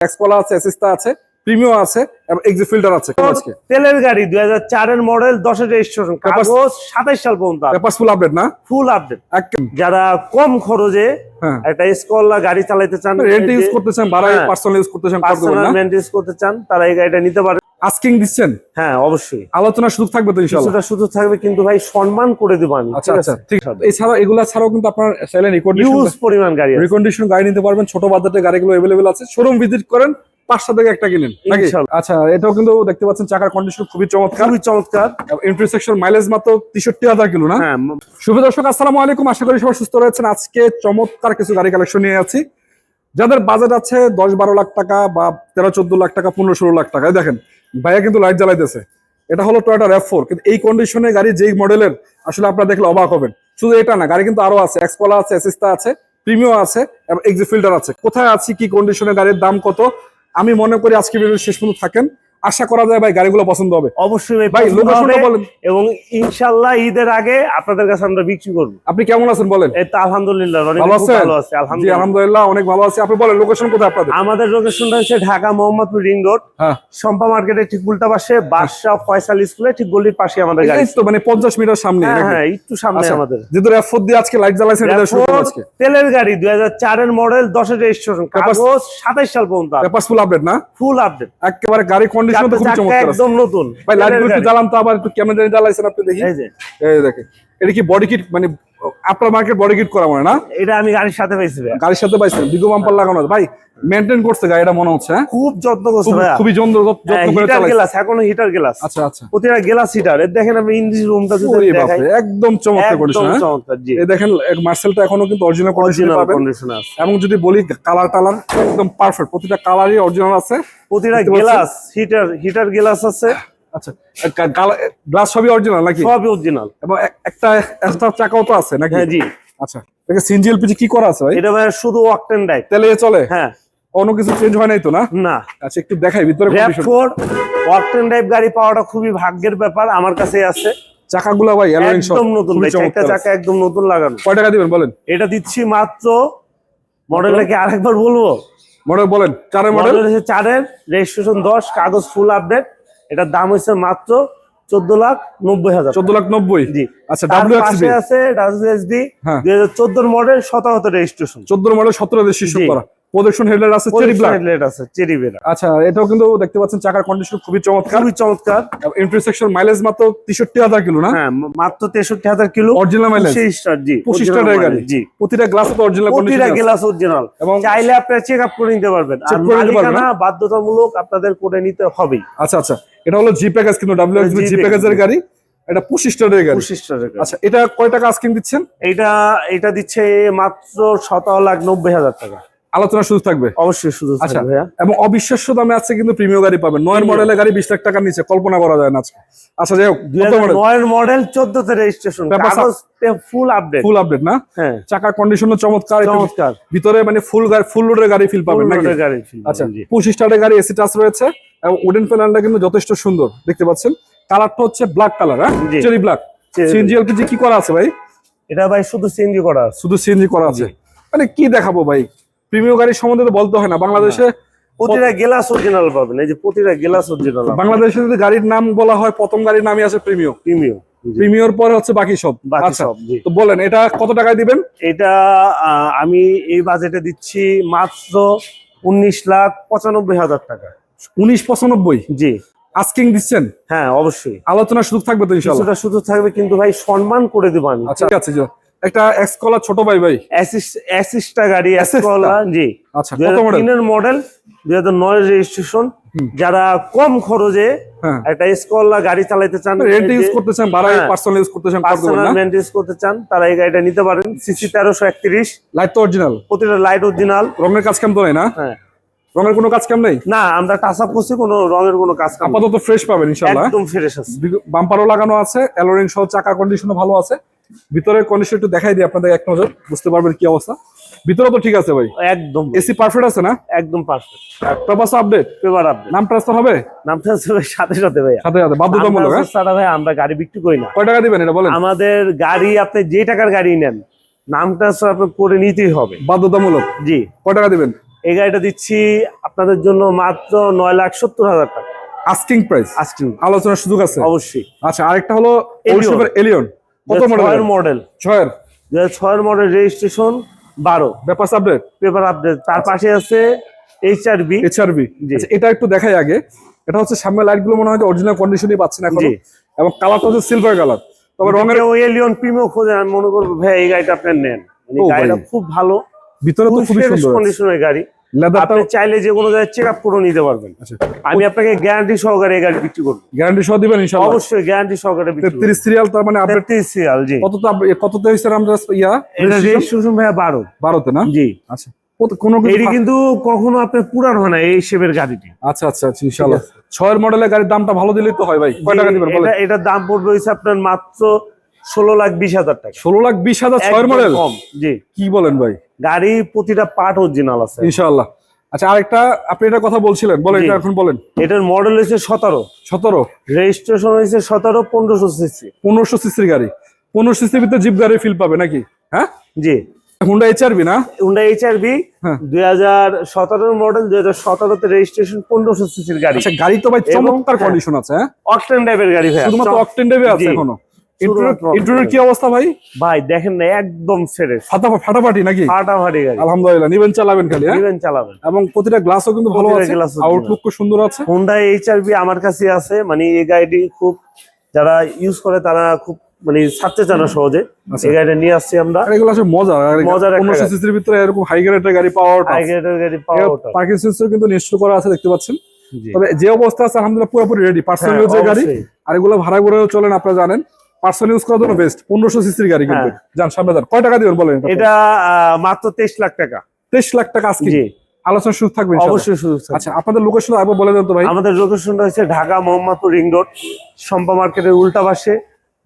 এক্সকলা আছে এসিস্তা আছে প্রিমিয়াম আছে এবং এক্সি ফিল্টার আছে। আজকে তেলের গাড়ি দুই হাজার চারের মডেল দশের রেজিস্ট্রেশন কাগজ সাতাইশ সাল পর্যন্ত পেপারস ফুল আপডেট না? ফুল আপডেট যারা কম খরচে হ্যাঁ। একটা স্কলা গাড়ি চালাতে চান রেন্ট ইউজ করতে চান ভাড়া হ্যাঁ। পার্সোনাল ইউজ করতে চান পার্সোনাল করতে চান তারা এই গাড়িটা নিতে পারে। আস্কিং দিচ্ছেন হ্যাঁ অবশ্যই আলোচনা সুযোগ থাকবে তো ইনশাআল্লাহ কিছুটা শুধু থাকবে কিন্তু ভাই সম্মান করে দেবো আমি আচ্ছা আচ্ছা ঠিক এছাড়া এগুলা ছাড়াও কিন্তু আপনার চাইলে রিকন্ডিশন ইউজ পরিমাণ গাড়ি আছে। রিকন্ডিশন গাড়ি নিতে পারবেন ছোট বাজেটের গাড়িগুলো अवेलेबल আছে শোরুম ভিজিট করেন পাঁচটা থেকে একটা কিনেন নাকি ইনশাআল্লাহ। আচ্ছা এটাও কিন্তু দেখতে পাচ্ছেন চাকার কন্ডিশন খুবই চমৎকার খুবই চমৎকার ইন্টারসেকশন মাইলেজ মাত্র তেষট্টি হাজার কিলো না হ্যাঁ ম- শুভ দর্শক আসসালামু আলাইকুম আশা করি সবাই সুস্থ রয়েছেন আজকে চমৎকার কিছু গাড়ি কালেকশন নিয়ে আছি যাদের বাজেট আছে দশ বারো লাখ টাকা বা তেরো চোদ্দ লাখ টাকা পনেরো ষোলো লাখ টাকা এই দেখেন ভাইয়া কিন্তু লাইট জ্বালাইতেছে। এটা হলো টয়টা র্যাভ ফোর কিন্তু এই কন্ডিশনে গাড়ি যেই মডেলের আসলে আপনারা দেখলে অবাক হবেন। শুধু এটা না, গাড়ি কিন্তু আরও আছে এক্সপোলা আছে এসিস্তা আছে প্রিমিও আছে, এবং এক্সি ফিল্টার আছে। কোথায় আছি, কি কন্ডিশনে গাড়ির দাম কত? আমি মনে করি আজকে ভিডিও শেষ পর্যন্ত থাকেন। আশা করা যায় ভাই গাড়িগুলো পছন্দ হবে। অবশ্যই ভাই লোকেশনটা বলেন। এবং ইনশাল্লাহ ঈদের আগে আপনাদের কাছে আমরা বিক্রি করব। আপনি কেমন আছেন বলেন? এই তো আলহামদুলিল্লাহ রনি ভালো আছে জি আলহামদুলিল্লাহ। আলহামদুলিল্লাহ অনেক ভালো আছে। আপনি বলেন লোকেশন কোথায় আপনাদের? আমাদের লোকেশনটা হচ্ছে ঢাকা মোহাম্মদপুর রিং রোড। হ্যাঁ। শম্পা মার্কেটের ঠিক উল্টা পাশে বাদশাহ ফয়সাল স্কুলে ঠিক গলির পাশে আমাদের গাড়ি। তো মানে পঞ্চাশ মিটার সামনে হ্যাঁ হ্যাঁ একটু সামনে আচ্ছা, আমাদের। যেহেতু র্যাফোর দিয়ে আজকে লাইট জ্বালাইছেন এটা শুরু আজকে। তেলের গাড়ি দুই হাজার চারের মডেল দশের রেজিস্ট্রেশন Papers- কাগজ সাতাইশ সাল পর্যন্ত পেপারস ফুল আপডেট না? ফুল আপডেট একেবারে গাড়ি কন্ডিশন তো খুব চমৎকার একদম নতুন। ভাই লাইট একটু জ্বালাম তো আবার একটু কেমন জানি জ্বালাইছেন আপনি দেখি। এই যে। এই দেখেন। এটা কি বডি কিট মানে আপনার মার্কেট বডি কিট করা মানে না? এটা আমি গাড়ির সাথে পাইছি গাড়ির সাথে পাইছেন? বিগো বাম্পার লাগানো ভাই মেনটেন করছে গাড়িটা মনে হচ্ছে হ্যাঁ? খুব যত্ন করছে খুব- ভাইয়া। খুবই যত্ন যত্ন করে হিটার গ্লাস এখনও হিটার গ্লাস আচ্ছা আচ্ছা। প্রতিটা গ্লাস হিটার দেখেন আমি ইঞ্জিন রুমটা যদি দেখাই। একদম চমৎকার একদম কন্ডিশন হ্যাঁ? চমৎকার জি। এই দেখেন মার্সেলটা এখনও কিন্তু অরিজিনাল কন্ডিশনে পাবেন। কন্ডিশন আছে। এবং যদি বলি কালার টালার একদম পারফেক্ট প্রতিটা কালারই অরিজিনাল আছে। প্রতিটা গ্লাস হিটার হিটার গ্লাস আছে। আচ্ছা গ্লাস সবই অরিজিনাল নাকি? সবই অরিজিনাল এবং এক- একটা এক্সট্রা চাকাও তো আছে নাকি? হ্যাঁ জি। আচ্ছা এটা সিএনজি এলপিজি কি করা আছে ভাই? এটা ভাই শুধু ওয়াকটেন ডাইভ তেলে চলে? হ্যাঁ। কোনো কিছু চেঞ্জ হয় নাই তো না? না। আচ্ছা একটু দেখাই ভিতরে। ফোর ওয়াকটেন ডাইভ গাড়ি পাওয়াটা খুবই ভাগ্যের ব্যাপার আমার কাছে আছে। চাকাগুলো ভাই অ্যালোয়িং সব একদম নতুন ভাই চমৎকার। চাকা একদম নতুন লাগানো। কয় টাকা দিবেন বলেন? এটা দিচ্ছি মাত্র মডেলটা কি আরেকবার বলব? মডেল বলেন চারের মডেল মডেল চারের রেজিস্ট্রেশন দশ কাগজ ফুল আপডেট এটার দাম হচ্ছে মাত্র চোদ্দ লাখ নব্বই হাজার চোদ্দ লাখ নব্বই? জি। আচ্ছা ডাব্লিউ পাশে আছে ডাব্লিউএসবি হ্যাঁ। দুই হাজার চোদ্দোর মডেল শতাহত রেজিস্ট্রেশন চোদ্দ মডেল সতেরো রেজিস্ট্রেশন করা। প্রদর্শন হেডলাইট আছে চেরি ব্ল্যাক হেডলাইট আছে চেরি বেরা আচ্ছা এটাও কিন্তু দেখতে পাচ্ছেন চাকার কন্ডিশন খুবই চমৎকার। খুবই চমৎকার। ইন্টারসেকশন মাইলেজ মাত্র তেষট্টি হাজার কিলো না? হ্যাঁ মাত্র তেষট্টি হাজার কিলো। অরিজিনাল মাইলেজ পঁচিশ স্টার জি পঁচিশ original গাড়ি। জি। প্রতিটা গ্লাস তো অরিজিনাল প্রতিটা গ্লাস অরিজিনাল এবং চাইলে আপনারা চেক আপ করে নিতে পারবেন। আর মালিকানা বাধ্যতামূলক আপনাদের করে নিতে হবেই। আচ্ছা আচ্ছা। এটা হলো জি প্যাকেজ কিন্তু ডাব্লিউ জি জি প্যাকেজ। প্যাকেজের গাড়ি এটা পঁচিশ টাকার গাড়ি। পঁচিশ টাকা আচ্ছা এটা কয় টাকা আজকে দিচ্ছেন? এটা এটা দিচ্ছে মাত্র সতেরো লাখ নব্বই হাজার টাকা। আলোচনা শুরু থাকবে? অবশ্যই শুধু আচ্ছা এবং অবিশ্বাস্য দামে আছে কিন্তু প্রিমিয়াম গাড়ি পাবেন। নয়ের মডেলের গাড়ি বিশ লাখ টাকার নিচে কল্পনা করা যায় না আজকে। আচ্ছা যাই হোক নয়ের মডেল চোদ্দতে রেজিস্ট্রেশন Papers কাগজ ফুল আপডেট ফুল আপডেট না? হ্যাঁ। চাকার কন্ডিশনও চমৎকার। চমৎকার। ভিতরে মানে ফুল গাড়ি ফুল লোডের গাড়ি ফিল পাবেন এর গাড়ি আচ্ছা জি। পঁচিশ টাকার গাড়ি এসি টাচ রয়েছে। উডেন প্যানেলটা কিন্তু যথেষ্ট সুন্দর দেখতে পাচ্ছেন? কালারটা হচ্ছে ব্ল্যাক কালার হ্যাঁ? চেরি ব্ল্যাক সিএনজি এলপিজি কি করা আছে ভাই? এটা ভাই শুধু সিএনজি করা আছে। শুধু সিএনজি করা আছে? মানে কি দেখাবো ভাই? প্রিমিয়াম গাড়ির সম্বন্ধে তো বলতে হয় না। বাংলাদেশে প্রতিটা গ্লাস অরিজিনাল পাবেন। এই যে প্রতিটা গ্লাস অরিজিনাল বাংলাদেশে যদি গাড়ির নাম বলা হয় প্রথম গাড়ির নামই আছে প্রিমিয়াম প্রিমিয়াম প্রিমিয়র পরে হচ্ছে বাকি সব। আচ্ছা তো বলেন এটা কত টাকায় দিবেন? এটা আহ, আমি এই বাজেটে দিচ্ছি মাত্র উনিশ লাখ পঁচানব্বই হাজার টাকা। উনিশ পঁচানব্বই। জি। আস্কিং দিচ্ছেন? হ্যাঁ অবশ্যই। আলোচনা সুযোগ থাকবে তো কিছুটা শুধু থাকবে কিন্তু ভাই সম্মান করে দেবো আমি। আচ্ছা ঠিক আছে একটা এক্স কলা ছোট ভাই ভাই। অ্যাসিস্টা গাড়ি? অ্যাসিস্টা জি। আচ্ছা কত মডেল তিনের মডেল দুই হাজার নয় রেজিস্ট্রেশন যারা কম খরচে হ্যাঁ। একটা স্কলা গাড়ি চালাতে চান রেন্ট ইউজ করতে চান ভাড়া হ্যাঁ। পার্সোনাল ইউজ করতে চান পার্সোনাল না? মেনটেন্স করতে চান তারা এই গাড়িটা নিতে পারেন। সিসি তেরোশো একত্রিশ। লাইট তো অরিজিনাল প্রতিটা লাইট অরিজিনাল রঙের কাজ কাম তো না? হ্যাঁ। রঙের কোনো কাজ কাম নেই? না আমরা টাচ আপ করছি কোনো রঙের কোনো কাজ কাম আপাতত ফ্রেশ পাবেন ইনশাল্লাহ একদম ফ্রেশ আছে। বাম্পারও লাগানো আছে অ্যালোরিং সহ চাকা কন্ডিশনও ভালো আছে। ভিতরের কন্ডিশন একটু দেখাই দিই আপনাদের এক নজর বুঝতে পারবেন কি অবস্থা। ভিতরে তো ঠিক আছে ভাই। একদম। এসি পারফেক্ট আছে না? একদম perfect papers update paper update নাম ট্রান্সফার হবে? হচ্ছে ভাই সাথে সাথে ভাইয়া। সাথে সাথে বাধ্যতামূলক হ্যাঁ? সাথে ভাই আমরা গাড়ি বিক্রি করি না। কয় টাকা দিবেন এটা বলেন? আমাদের গাড়ি আপনি যে টাকার গাড়ি নেন নাম ট্রান্সফার আপনি করে নিতেই হবে। বাধ্যতামূলক? জি। কয় টাকা দিবেন? এই গাড়িটা দিচ্ছি আপনাদের জন্য মাত্র নয় লাখ সত্তর হাজার টাকা। আস্কিং প্রাইস আজকে আলোচনার সুযোগ আছে? অবশ্যই। আচ্ছা আরেকটা হলো এলিয়ন কত মডেল মডেল ছয়ের ছয়ের? মডেল রেজিস্ট্রেশন বারো। ব্যাপার আপডেট পেপার আপডেট তার পাশে আছে এইচ আর বি এইচআরবি জি। এটা একটু দেখাই আগে। এটা হচ্ছে সামনে লাইটগুলো মনে হয় অরিজিনাল কন্ডিশনই পাচ্ছেন এখন। এবং কালারটা হচ্ছে সিলভার কালার তবে রঙের কেউ এলিয়ন প্রিমিও খোঁজে আমি মনে করব ভাই এই গাড়িটা আপনার নেন। মানে গাড়িটা খুব ভালো। ভিতরে তো খুবই সুন্দর কন্ডিশনের গাড়ি। আপনি চাইলে যে কোনো জায়গায় চেক আপ করে নিতে পারবেন। আচ্ছা। আমি আপনাকে গ্যারান্টি সহকারে এই গাড়ি বিক্রি করব। গ্যারান্টি সহ দিবেন ইনশাআল্লাহ অবশ্যই গ্যারান্টি সহকারে বিক্রি করব। 33 সিরিয়াল তার মানে তেত্রিশ সিরিয়াল জি। কত কততে হইছে আমরা ইয়া এটা রেজিস্ট্রেশন? ভাইয়া বারো। 12 তে না? জি। আচ্ছা। কোনো এটি কিন্তু কখনো আপনার পুরান হয় না এই শেপের গাড়িটি। আচ্ছা আচ্ছা আচ্ছা ইনশাআল্লাহ ছয়ের মডেলের গাড়ির দামটা ভালো দিলেই তো হয় ভাই। কয় টাকা দিবেন এটা এটার দাম পড়বে আপনার মাত্র ষোলো লাখ বিশ হাজার টাকা। ষোলো লাখ বিশ হাজার ছয়ের মডেল কম জি। কি বলেন ভাই? গাড়ি প্রতিটা পার্ট অরিজিনাল আছে। ইনশাআল্লাহ। আচ্ছা আরেকটা আপনি এটা কথা বলছিলেন বলেন। এটা এখন বলেন। এটার মডেল হচ্ছে সতেরো। সতেরো? রেজিস্ট্রেশন হয়েছে সতেরো পনেরোশো সিসি পনেরোশো সিসির গাড়ি। পনেরো সিসির ভিতরে জিপ গাড়ি ফিল পাবে নাকি? হ্যাঁ? জি। হুন্ডা এইচআরবি না? হুন্ডা এইচআরবি হ্যাঁ। দুই হাজার সতেরোর মডেল দুই হাজার সতেরোতে রেজিস্ট্রেশন পনেরোশো সিসির গাড়ি। আচ্ছা গাড়ি তো ভাই চমৎকার হ্যাঁ। কন্ডিশন আছে হ্যাঁ? অকটেন টাইপের গাড়ি ভাই শুধুমাত্র অকটেন ডেবে আছে। এখনও? কি অবস্থা ভাই? ভাই দেখেন না একদম ফ্রেশ ফাটা ফাটাফাটি নাকি? ফাটাফাটি গাড়ি। আলহামদুলিল্লাহ নিবেন চালাবেন খালি হ্যাঁ? নিবেন চালাবেন। এবং প্রতিটা গ্লাসও কিন্তু ভালো আছে। আউটলুক খুব সুন্দর আছে। হোন্ডা এইচআরবি আমার কাছে আছে। মানে এই গাড়িটি খুব যারা ইউজ করে তারা খুব মানে ছাড়তে চান সহজে। আচ্ছা। এই গাড়িটা নিয়ে আসছি আমরা। এগুলো আসলে মজা মজার একটা পনেরোশো সিসির ভিতরে এরকম হাই গ্রেডের গাড়ি পাওয়ার হাই গ্রেডের গাড়ি পাওয়া পার্কিং সেন্সর কিন্তু নিশ্চয় করা আছে দেখতে পাচ্ছেন। তবে যে অবস্থা আছে আলহামদুলিল্লাহ পুরোপুরি রেডি পার্সোনাল হ্যাঁ, ইউজের গাড়ি। আর এগুলো ভাড়া করেও চলেন আপনারা জানেন। পার্সোনাল ইউজ করার জন্য বেস্ট পনেরোশো সিসির গাড়ি কিন্তু। হ্যাঁ। যান সামনে যান। কয় টাকা দিবেন বলেন এটা? মাত্র তেইশ লাখ টাকা। তেইশ লাখ টাকা আজকে? আলোচনা সুযোগ থাকবে অবশ্যই সুযোগ আচ্ছা আপনাদের লোকেশন আগে বলে দেন তো ভাই। আমাদের লোকেশনটা হচ্ছে ঢাকা মোহাম্মদপুর রিং রোড সম্পা মার্কেটের উল্টা পাশে।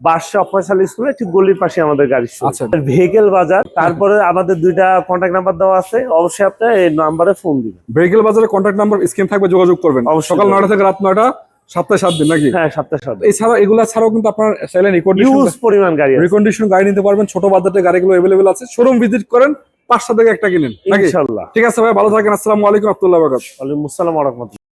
বাদশাহ ফয়সাল স্কুলে ঠিক গলির পাশে আমাদের গাড়ি আচ্ছা। ভেহিকেল বাজার তারপরে আমাদের দুইটা কন্ট্যাক্ট নাম্বার দেওয়া আছে। অবশ্যই আপনার এই নাম্বারে ফোন দিবেন। ভেহিকেল বাজারে কন্ট্যাক্ট নাম্বার স্ক্রিন থাকবে যোগাযোগ করবেন। সকাল নয়টা থেকে রাত নয়টা। সপ্তাহে সাত দিন নাকি? হ্যাঁ সপ্তাহে সপ্তাহে এছাড়া এগুলা ছাড়াও কিন্তু আপনার চাইলে রিকন্ডিশন পরিমাণ গাড়ি রিকন্ডিশন গাড়ি নিতে পারবেন। ছোট বাজারে গাড়িগুলো অ্যাভেলেবেল আছে। শোরুম ভিজিট করেন পাঁচটা থেকে একটা কিনেন। নাকি? ইনশাল্লাহ। ঠিক আছে ভাই ভালো থাকেন। আসসালামু আলাইকুম আব্দুল্লাহ বাকাত ওয়ালাইকুম আসসালাম ওয়া রাহমাতুল্লাহ।